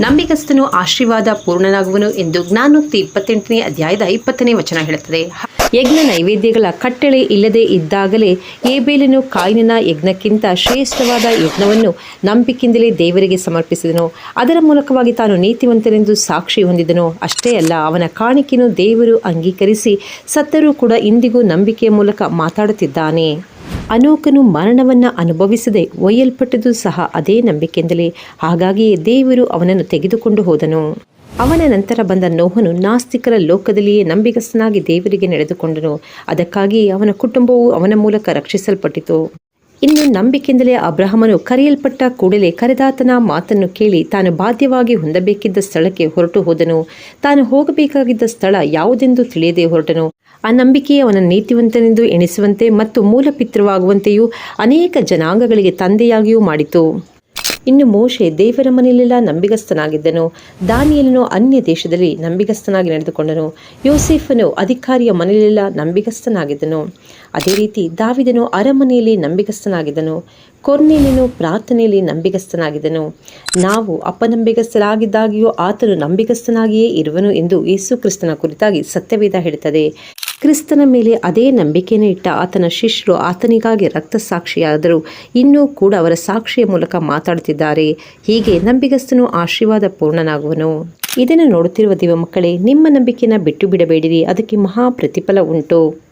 ನಂಬಿಗಸ್ತನು ಆಶೀರ್ವಾದ ಪೂರ್ಣನಾಗುವನು ಎಂದು ಜ್ಞಾನೋಕ್ತಿ ಇಪ್ಪತ್ತೆಂಟನೇ ಅಧ್ಯಾಯದ ಇಪ್ಪತ್ತನೇ ವಚನ ಹೇಳುತ್ತದೆ. ಯಜ್ಞ ನೈವೇದ್ಯಗಳ ಕಟ್ಟಳೆ ಇಲ್ಲದೆ ಇದ್ದಾಗಲೇ ಏಬೇಲನು ಕಾಯಿನ ಯಜ್ಞಕ್ಕಿಂತ ಶ್ರೇಷ್ಠವಾದ ಯಜ್ಞವನ್ನು ನಂಬಿಕೆಯಿಂದಲೇ ದೇವರಿಗೆ ಸಮರ್ಪಿಸಿದನು. ಅದರ ಮೂಲಕವಾಗಿ ತಾನು ನೀತಿವಂತನೆಂದು ಸಾಕ್ಷಿ ಹೊಂದಿದನು. ಅಷ್ಟೇ ಅಲ್ಲ, ಅವನ ಕಾಣಿಕೆಯನ್ನು ದೇವರು ಅಂಗೀಕರಿಸಿ ಸತ್ತರೂ ಕೂಡ ಇಂದಿಗೂ ನಂಬಿಕೆಯ ಮೂಲಕ ಮಾತಾಡುತ್ತಿದ್ದಾನೆ. ಅನೋಕನು ಮರಣವನ್ನು ಅನುಭವಿಸದೆ ಒಯ್ಯಲ್ಪಟ್ಟದ್ದು ಸಹ ಅದೇ ನಂಬಿಕೆಯಿಂದಲೇ. ಹಾಗಾಗಿಯೇ ದೇವರು ಅವನನ್ನು ತೆಗೆದುಕೊಂಡು ಹೋದನು. ಅವನ ನಂತರ ಬಂದ ನೋಹನು ನಾಸ್ತಿಕರ ಲೋಕದಲ್ಲಿಯೇ ನಂಬಿಗಸ್ತನಾಗಿ ದೇವರಿಗೆ ನಡೆದುಕೊಂಡನು. ಅದಕ್ಕಾಗಿ ಅವನ ಕುಟುಂಬವು ಅವನ ಮೂಲಕ ರಕ್ಷಿಸಲ್ಪಟ್ಟಿತು. ಇನ್ನು ನಂಬಿಕೆಯಿಂದಲೇ ಅಬ್ರಹಮನು ಕರೆಯಲ್ಪಟ್ಟ ಕೂಡಲೇ ಕರೆದಾತನ ಮಾತನ್ನು ಕೇಳಿ ತಾನು ಬಾಧ್ಯವಾಗಿ ಹೊಂದಬೇಕಿದ್ದ ಸ್ಥಳಕ್ಕೆ ಹೊರಟು ಹೋದನು. ತಾನು ಹೋಗಬೇಕಾಗಿದ್ದ ಸ್ಥಳ ಯಾವುದೆಂದು ತಿಳಿಯದೆ ಹೊರಟನು. ಆ ನಂಬಿಕೆಯೇ ಅವನ ನೀತಿವಂತನೆಂದು ಎಣಿಸುವಂತೆ ಮತ್ತು ಮೂಲಪಿತೃವಾಗುವಂತೆಯೂ ಅನೇಕ ಜನಾಂಗಗಳಿಗೆ ತಂದೆಯಾಗಿಯೂ ಮಾಡಿತು. ಇನ್ನು ಮೋಶೆ ದೇವರ ಮನೆಯಲ್ಲೆಲ್ಲ ನಂಬಿಗಸ್ತನಾಗಿದ್ದನು. ದಾನಿಯಲನು ಅನ್ಯ ದೇಶದಲ್ಲಿ ನಂಬಿಗಸ್ತನಾಗಿ ನಡೆದುಕೊಂಡನು. ಯೋಸೇಫನು ಅಧಿಕಾರಿಯ ಮನೆಯಲ್ಲೆಲ್ಲ ನಂಬಿಗಸ್ತನಾಗಿದ್ದನು. ಅದೇ ರೀತಿ ದಾವಿದನು ಅರಮನೆಯಲ್ಲಿ ನಂಬಿಗಸ್ತನಾಗಿದ್ದನು. ಕೊರ್ನೇಲಿನು ಪ್ರಾರ್ಥನೆಯಲ್ಲಿ ನಂಬಿಗಸ್ತನಾಗಿದ್ದನು. ನಾವು ಅಪನಂಬಿಗಸ್ತರಾಗಿದ್ದಾಗಿಯೂ ಆತನು ನಂಬಿಗಸ್ತನಾಗಿಯೇ ಇರುವನು ಎಂದು ಯೇಸು ಕ್ರಿಸ್ತನ ಕುರಿತಾಗಿ ಸತ್ಯವೇದ ಹೇಳುತ್ತದೆ. ಕ್ರಿಸ್ತನ ಮೇಲೆ ಅದೇ ನಂಬಿಕೆಯನ್ನು ಇಟ್ಟ ಆತನ ಶಿಷ್ಯರು ಆತನಿಗಾಗಿ ರಕ್ತ ಸಾಕ್ಷಿಯಾದರು ಇನ್ನೂ ಕೂಡ ಅವರ ಸಾಕ್ಷಿಯ ಮೂಲಕ ಮಾತಾಡುತ್ತಿದ್ದಾರೆ. ಹೀಗೆ ನಂಬಿಗಸ್ತನು ಆಶೀರ್ವಾದ ಪೂರ್ಣನಾಗುವನು. ಇದನ್ನು ನೋಡುತ್ತಿರುವ ದಿವ ಮಕ್ಕಳೇ, ನಿಮ್ಮ ನಂಬಿಕೆಯನ್ನು ಬಿಟ್ಟು ಬಿಡಬೇಡಿರಿ. ಅದಕ್ಕೆ ಮಹಾ ಪ್ರತಿಫಲ ಉಂಟು.